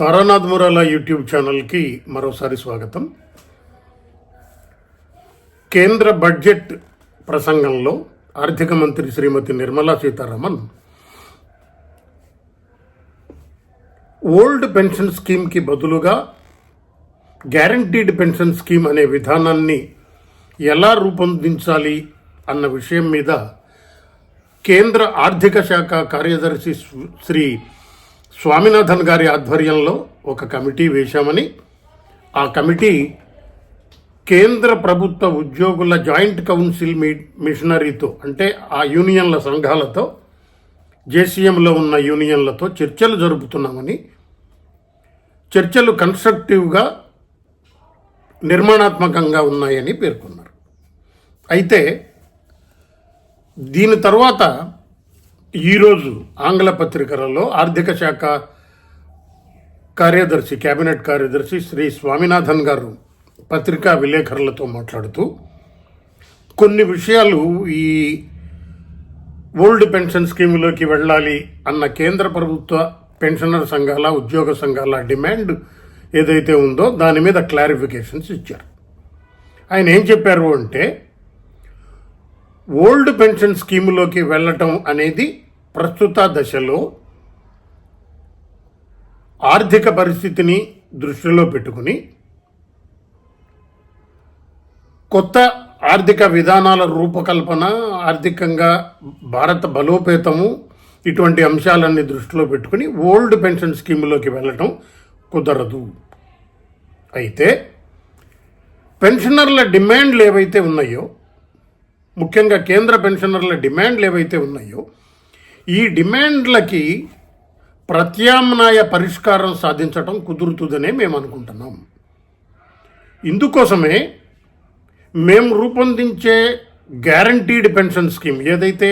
Taranath Murala YouTube ఛానల్కి మరోసారి స్వాగతం. కేంద్ర బడ్జెట్ ప్రసంగంలో ఆర్థిక మంత్రి శ్రీమతి నిర్మలా సీతారామన్ ఓల్డ్ పెన్షన్ స్కీమ్కి బదులుగా గ్యారంటీడ్ పెన్షన్ స్కీమ్ అనే విధానాన్ని ఎలా రూపొందించాలి అన్న విషయం మీద కేంద్ర ఆర్థిక శాఖ కార్యదర్శి శ్రీ- శ్రీ స్వామినాథన్ గారి ఆధ్వర్యంలో ఒక కమిటీ వేశామని ఆ కమిటీ కేంద్ర ప్రభుత్వ ఉద్యోగుల జాయింట్ కౌన్సిల్ మీ మిషనరీతో అంటే ఆ యూనియన్ల సంఘాలతో జేసీఎంలో ఉన్న యూనియన్లతో చర్చలు జరుపుతున్నామని చర్చలు కన్స్ట్రక్టివ్గా నిర్మాణాత్మకంగా ఉన్నాయని పేర్కొన్నారు. అయితే దీని తర్వాత ఈరోజు ఆంగ్ల పత్రికలలో ఆర్థిక శాఖ కార్యదర్శి కేబినెట్ కార్యదర్శి శ్రీ స్వామినాథన్ గారు పత్రికా విలేకరులతో మాట్లాడుతూ కొన్ని విషయాలు ఈ ఓల్డ్ పెన్షన్ స్కీమ్లోకి వెళ్ళాలి అన్న కేంద్ర ప్రభుత్వ పెన్షనర్ సంఘాల ఉద్యోగ సంఘాల డిమాండ్ ఏదైతే ఉందో దాని మీద క్లారిఫికేషన్స్ ఇచ్చారు. ఆయన ఏం చెప్పారు అంటే ఓల్డ్ పెన్షన్ స్కీములోకి వెళ్ళటం అనేది ప్రస్తుత దశలో ఆర్థిక పరిస్థితిని దృష్టిలో పెట్టుకుని కొత్త ఆర్థిక విధానాల రూపకల్పన ఆర్థికంగా భారత బలోపేతము ఇటువంటి అంశాలన్నీ దృష్టిలో పెట్టుకుని ఓల్డ్ పెన్షన్ స్కీములోకి వెళ్ళటం కుదరదు. అయితే పెన్షనర్ల డిమాండ్లు ఏవైతే ఉన్నాయో ముఖ్యంగా కేంద్ర పెన్షనర్ల డిమాండ్లు ఏవైతే ఉన్నాయో ఈ డిమాండ్లకి ప్రత్యామ్నాయ పరిష్కారం సాధించటం కుదురుతుందనే మేము అనుకుంటున్నాం. ఇందుకోసమే మేము రూపొందించే గ్యారంటీడ్ పెన్షన్ స్కీమ్ ఏదైతే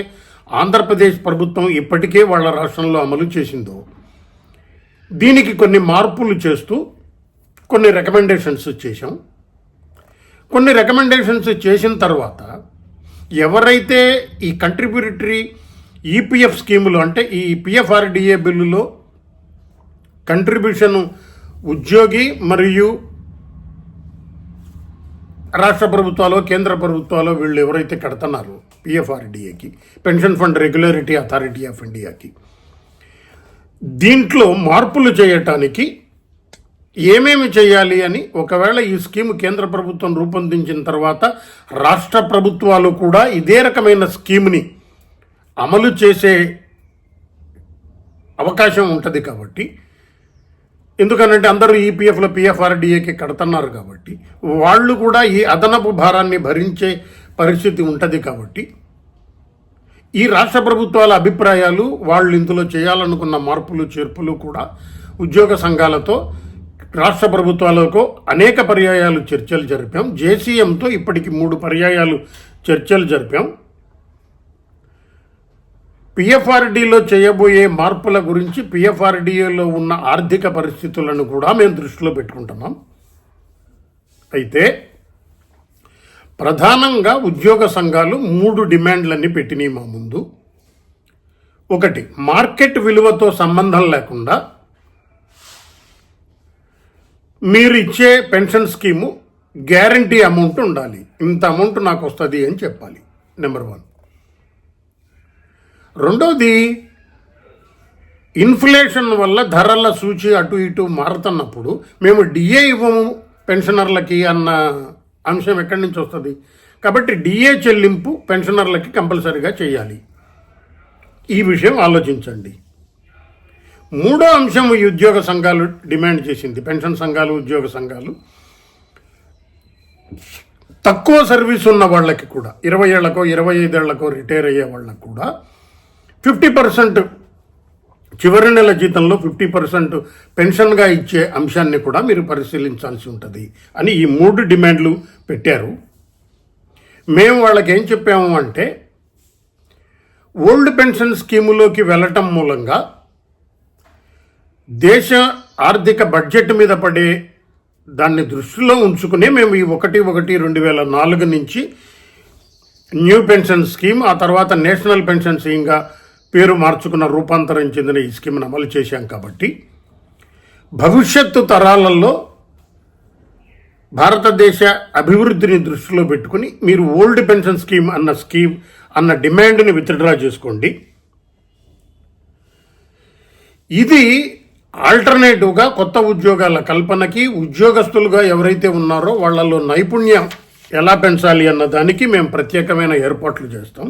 ఆంధ్రప్రదేశ్ ప్రభుత్వం ఇప్పటికే వాళ్ళ రాష్ట్రంలో అమలు చేసిందో దీనికి కొన్ని మార్పులు చేస్తూ కొన్ని రికమెండేషన్స్ చేశాం. కొన్ని రికమెండేషన్స్ చేసిన తర్వాత ఎవరైతే ఈ కంట్రిబ్యూటరీ ఈపీఎఫ్ స్కీములు అంటే ఈ పిఎఫ్ఆర్డిఏ బిల్లులో కంట్రిబ్యూషన్ ఉద్యోగి మరియు రాష్ట్ర ప్రభుత్వాలు కేంద్ర ప్రభుత్వాలు వీళ్ళు ఎవరైతే కడుతున్నారు పిఎఫ్ఆర్డిఏకి pension fund regularity authority of ఇండియాకి దీంట్లో మార్పులు చేయటానికి ఏమేమి చేయాలి అని ఒకవేళ ఈ స్కీమ్ కేంద్ర ప్రభుత్వం రూపొందించిన తర్వాత రాష్ట్ర ప్రభుత్వాలు కూడా ఇదే రకమైన స్కీమ్ని అమలు చేసే అవకాశం ఉంటుంది కాబట్టి ఎందుకనంటే అందరూ ఈపీఎఫ్లో పిఎఫ్ఆర్డిఏకి కడుతున్నారు కాబట్టి వాళ్ళు కూడా ఈ అదనపు భారాన్ని భరించే పరిస్థితి ఉంటుంది కాబట్టి ఈ రాష్ట్ర ప్రభుత్వాల అభిప్రాయాలు వాళ్ళు ఇందులో చేయాలనుకున్న మార్పులు చేర్పులు కూడా ఉద్యోగ సంఘాలతో రాష్ట్ర ప్రభుత్వాలకు అనేక పర్యాయాలు చర్చలు జరిపాం. జేసీఎంతో ఇప్పటికి మూడు పర్యాయాలు చర్చలు జరిపాం. పిఎఫ్ఆర్డీలో చేయబోయే మార్పుల గురించి పిఎఫ్ఆర్డీఏలో ఉన్న ఆర్థిక పరిస్థితులను కూడా మేము దృష్టిలో పెట్టుకుంటున్నాం. అయితే ప్రధానంగా ఉద్యోగ సంఘాలు మూడు డిమాండ్లన్నీ పెట్టినాయి మా ముందు. ఒకటి మార్కెట్ విలువతో సంబంధం లేకుండా మీరు ఇచ్చే పెన్షన్ స్కీము గ్యారంటీ అమౌంట్ ఉండాలి. ఇంత అమౌంట్ నాకు వస్తుంది అని చెప్పాలి. నెంబర్ వన్ రెండోది ఇన్ఫ్లేషన్ వల్ల ధరల సూచి అటు ఇటు మారుతున్నప్పుడు మేము డిఏ ఇవ్వము పెన్షనర్లకి అన్న అంశం ఎక్కడి నుంచి వస్తుంది? కాబట్టి డిఏ చెల్లింపు పెన్షనర్లకి కంపల్సరీగా చేయాలి. ఈ విషయం ఆలోచించండి. మూడో అంశం ఈ ఉద్యోగ సంఘాలు డిమాండ్ చేసింది పెన్షన్ సంఘాలు ఉద్యోగ సంఘాలు. తక్కువ సర్వీస్ ఉన్న వాళ్ళకి కూడా ఇరవై ఏళ్ళకో ఇరవై ఐదేళ్ళకో రిటైర్ అయ్యే వాళ్ళకి కూడా ఫిఫ్టీ పర్సెంట్ చివరి నెల జీతంలో ఫిఫ్టీ పర్సెంట్ పెన్షన్గా ఇచ్చే అంశాన్ని కూడా మీరు పరిశీలించాల్సి ఉంటుంది అని ఈ మూడు డిమాండ్లు పెట్టారు. మేము వాళ్ళకి ఏం చెప్పాము అంటే ఓల్డ్ పెన్షన్ స్కీములోకి వెళ్ళటం మూలంగా దేశ ఆర్థిక బడ్జెట్ మీద పడే దాన్ని దృష్టిలో ఉంచుకునే మేము ఈ ఒకటి ఒకటి రెండు వేల నాలుగు నుంచి న్యూ పెన్షన్ స్కీమ్ ఆ తర్వాత నేషనల్ పెన్షన్ స్కీమ్గా పేరు మార్చుకున్న రూపాంతరం చెందిన ఈ స్కీమ్ను అమలు చేశాం కాబట్టి భవిష్యత్తు తరాలలో భారతదేశ అభివృద్ధిని దృష్టిలో పెట్టుకుని మీరు ఓల్డ్ పెన్షన్ స్కీమ్ అన్న స్కీమ్ అన్న డిమాండ్ని విత్డ్రా చేసుకోండి. ఇది ఆల్టర్నేటివ్గా కొత్త ఉద్యోగాల కల్పనకి ఉద్యోగస్తులుగా ఎవరైతే ఉన్నారో వాళ్ళలో నైపుణ్యం ఎలా పెంచాలి అన్న దానికి మేము ప్రత్యేకమైన ఏర్పాట్లు చేస్తాం.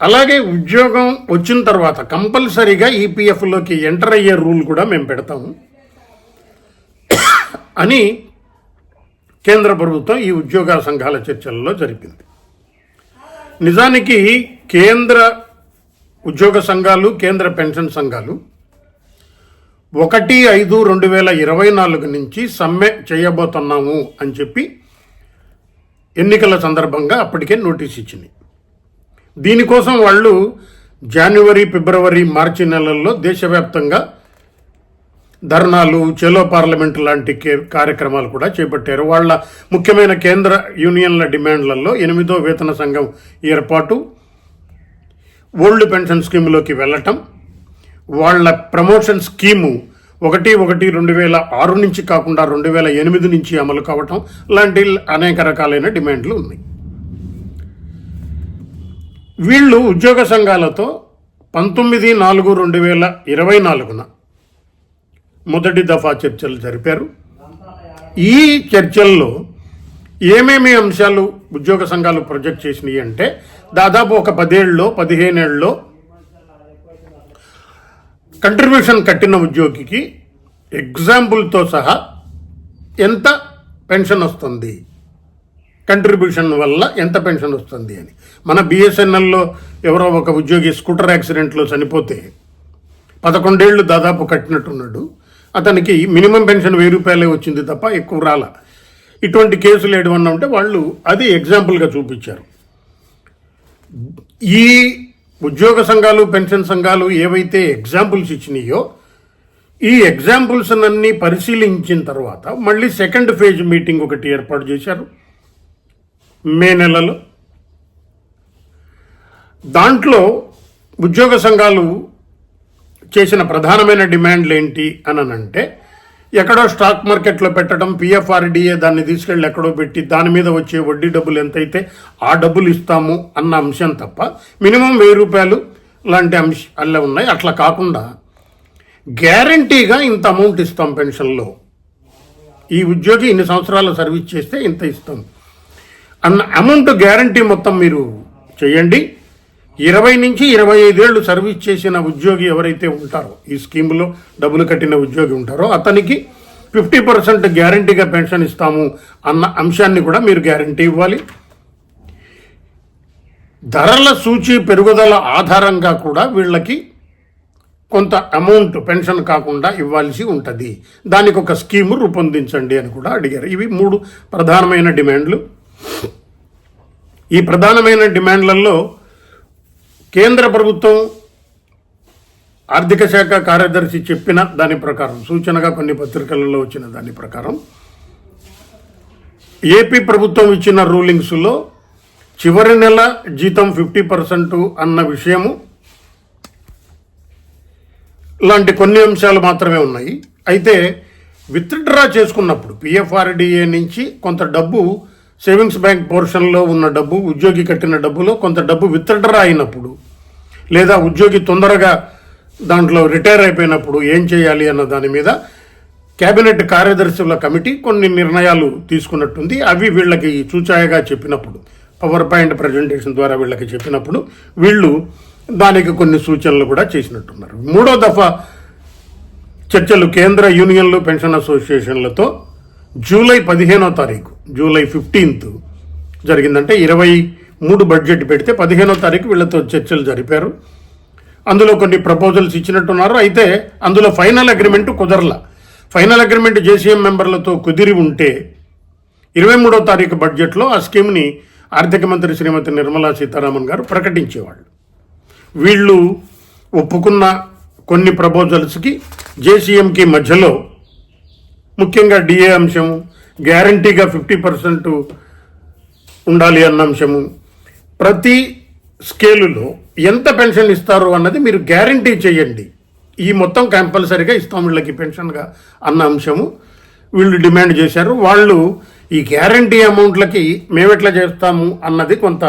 అలాగే ఉద్యోగం వచ్చిన తర్వాత కంపల్సరీగా ఈపీఎఫ్లోకి ఎంటర్ అయ్యే రూల్ కూడా మేము పెడతాము అని కేంద్ర ప్రభుత్వం ఈ ఉద్యోగ సంఘాల చర్చలలో జరిపింది. నిజానికి కేంద్ర ఉద్యోగ సంఘాలు కేంద్ర పెన్షన్ సంఘాలు. ఒకటి ఐదు రెండు వేల ఇరవై నాలుగు నుంచి సమ్మె చేయబోతున్నాము అని చెప్పి ఎన్నికల సందర్భంగా అప్పటికే నోటీస్ ఇచ్చింది. దీనికోసం వాళ్ళు జనవరి ఫిబ్రవరి మార్చి నెలల్లో దేశవ్యాప్తంగా ధర్నాలు చెలో పార్లమెంట్ లాంటి కే- కార్యక్రమాలు కూడా చేపట్టారు. వాళ్ళ ముఖ్యమైన కేంద్ర యూనియన్ల డిమాండ్లలో ఎనిమిదో వేతన సంఘం ఏర్పాటు ఓల్డ్ పెన్షన్ స్కీమ్లోకి వెళ్ళటం వాళ్ళ ప్రమోషన్ స్కీము ఒకటి ఒకటి రెండు వేల ఆరు నుంచి కాకుండా రెండు వేల ఎనిమిది నుంచి అమలు కావటం లాంటి అనేక రకాలైన డిమాండ్లు ఉన్నాయి. వీళ్ళు ఉద్యోగ సంఘాలతో పంతొమ్మిది నాలుగు రెండు వేల ఇరవై నాలుగున మొదటి దఫా చర్చలు జరిపారు. ఈ చర్చల్లో ఏమేమి అంశాలు ఉద్యోగ సంఘాలు ప్రొజెక్ట్ చేసినాయి అంటే దాదాపు ఒక పదేళ్ళలో పదిహేనేళ్ళలో కంట్రిబ్యూషన్ కట్టిన ఉద్యోగికి ఎగ్జాంపుల్తో సహా ఎంత పెన్షన్ వస్తుంది? కంట్రిబ్యూషన్ వల్ల ఎంత పెన్షన్ వస్తుంది అని. మన బిఎస్ఎన్ఎల్లో ఎవరో ఒక ఉద్యోగి స్కూటర్ యాక్సిడెంట్లో చనిపోతే పదకొండేళ్ళు దాదాపు కట్టినట్టున్నాడు. అతనికి మినిమం పెన్షన్ వెయ్యి రూపాయలే వచ్చింది తప్ప ఎక్కువ రాల. ఇటువంటి కేసులు ఏమన్నా ఉంటే వాళ్ళు అది ఎగ్జాంపుల్గా చూపించారు. ఈ ఉద్యోగ సంఘాలు పెన్షన్ సంఘాలు ఏవైతే ఎగ్జాంపుల్స్ ఇచ్చినాయో ఈ ఎగ్జాంపుల్స్ అన్నీ పరిశీలించిన తర్వాత మళ్ళీ సెకండ్ ఫేజ్ మీటింగ్ ఒకటి ఏర్పాటు చేశారు. మే నెలలో. దాంట్లో ఉద్యోగ సంఘాలు చేసిన ప్రధానమైన డిమాండ్లు ఏంటి అని అంటే ఎక్కడో స్టాక్ మార్కెట్లో పెట్టడం పిఎఫ్ఆర్డిఏ దాన్ని తీసుకెళ్ళి ఎక్కడో పెట్టి దాని మీద వచ్చే వడ్డీ డబ్బులు ఎంతైతే ఆ డబ్బులు ఇస్తాము అన్న అంశం తప్ప మినిమం వెయ్యి రూపాయలు లాంటి అంశ అల్ల ఉన్నాయి. అట్లా కాకుండా గ్యారంటీగా ఇంత అమౌంట్ ఇస్తాం పెన్షన్లో. ఈ ఉద్యోగి ఇన్ని సంవత్సరాలు సర్వీస్ చేస్తే ఇంత ఇస్తాం. అన్న అమౌంట్ గ్యారంటీ మొత్తం మీరు చేయండి ఇరవై నుంచి ఇరవై ఐదేళ్ళు సర్వీస్ చేసిన ఉద్యోగి ఎవరైతే ఉంటారో ఈ స్కీమ్లో డబ్బులు కట్టిన ఉద్యోగి ఉంటారో అతనికి ఫిఫ్టీ పర్సెంట్ గ్యారంటీగా పెన్షన్ ఇస్తాము అన్న అంశాన్ని కూడా మీరు గ్యారంటీ ఇవ్వాలి. ధరల సూచి పెరుగుదల ఆధారంగా కూడా వీళ్ళకి కొంత అమౌంట్ పెన్షన్ కాకుండా ఇవ్వాల్సి ఉంటుంది. దానికి ఒక స్కీము రూపొందించండి అని కూడా అడిగారు. ఇవి మూడు ప్రధానమైన డిమాండ్లు. ఈ ప్రధానమైన డిమాండ్లలో కేంద్ర ప్రభుత్వం ఆర్థిక శాఖ కార్యదర్శి చెప్పిన దాని ప్రకారం సూచనగా కొన్ని పత్రికలలో వచ్చిన దాని ప్రకారం ఏపీ ప్రభుత్వం ఇచ్చిన రూలింగ్స్లో చివరి నెల జీతం ఫిఫ్టీ పర్సెంట్ అన్న విషయము లాంటి కొన్ని అంశాలు మాత్రమే ఉన్నాయి. అయితే విత్డ్రా చేసుకున్నప్పుడు పిఎఫ్ఆర్డిఏ నుంచి కొంత డబ్బు సేవింగ్స్ బ్యాంక్ పోర్షన్లో ఉన్న డబ్బు ఉద్యోగి కట్టిన డబ్బులో కొంత డబ్బు విత్డ్రా అయినప్పుడు లేదా ఉద్యోగి తొందరగా దాంట్లో రిటైర్ అయిపోయినప్పుడు ఏం చేయాలి అన్న దాని మీద కేబినెట్ కార్యదర్శుల కమిటీ కొన్ని నిర్ణయాలు తీసుకున్నట్టుంది. అవి వీళ్ళకి చూచాయగా చెప్పినప్పుడు పవర్ పాయింట్ ప్రజెంటేషన్ ద్వారా వీళ్ళకి చెప్పినప్పుడు వీళ్ళు దానికి కొన్ని సూచనలు కూడా చేసినట్టున్నారు. మూడో దఫా చర్చలు కేంద్ర యూనియన్లు పెన్షన్ అసోసియేషన్లతో జూలై పదిహేనో తారీఖు జూలై ఫిఫ్టీన్త్ జరిగిందంటే ఇరవై మూడు బడ్జెట్ పెడితే పదిహేనో తారీఖు వీళ్ళతో చర్చలు జరిపారు. అందులో కొన్ని ప్రపోజల్స్ ఇచ్చినట్టున్నారు. అయితే అందులో ఫైనల్ అగ్రిమెంట్ కుదరల. ఫైనల్ అగ్రిమెంట్ జేసీఎం మెంబర్లతో కుదిరి ఉంటే ఇరవై మూడో తారీఖు బడ్జెట్లో ఆ స్కీమ్ని ఆర్థిక మంత్రి శ్రీమతి నిర్మలా సీతారామన్ గారు ప్రకటించేవాళ్ళు. వీళ్ళు ఒప్పుకున్న కొన్ని ప్రపోజల్స్కి జేసీఎంకి మధ్యలో ముఖ్యంగా డిఏ అంశము గ్యారంటీగా ఫిఫ్టీ పర్సెంట్ ఉండాలి అన్న అంశము. ప్రతి స్కేలులో ఎంత పెన్షన్ ఇస్తారు అన్నది మీరు గ్యారంటీ చేయండి. ఈ మొత్తం కంపల్సరీగా ఇస్తాం వీళ్ళకి పెన్షన్గా అన్న అంశము. వీళ్ళు డిమాండ్ చేశారు. వాళ్ళు ఈ గ్యారంటీ అమౌంట్లకి మేమెట్లా చేస్తాము అన్నది కొంత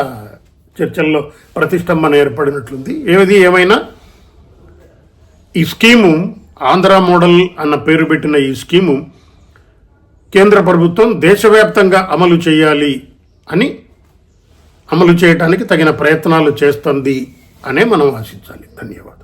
చర్చల్లో ప్రతిష్టంభన ఏర్పడినట్లుంది. ఏది ఏమైనా ఈ స్కీము ఆంధ్ర మోడల్ అన్న పేరు పెట్టిన ఈ స్కీము కేంద్ర ప్రభుత్వం దేశవ్యాప్తంగా అమలు చేయాలి అని అమలు చేయడానికి తగిన ప్రయత్నాలు చేస్తుంది అనే మనం ఆశించాలి. ధన్యవాదాలు.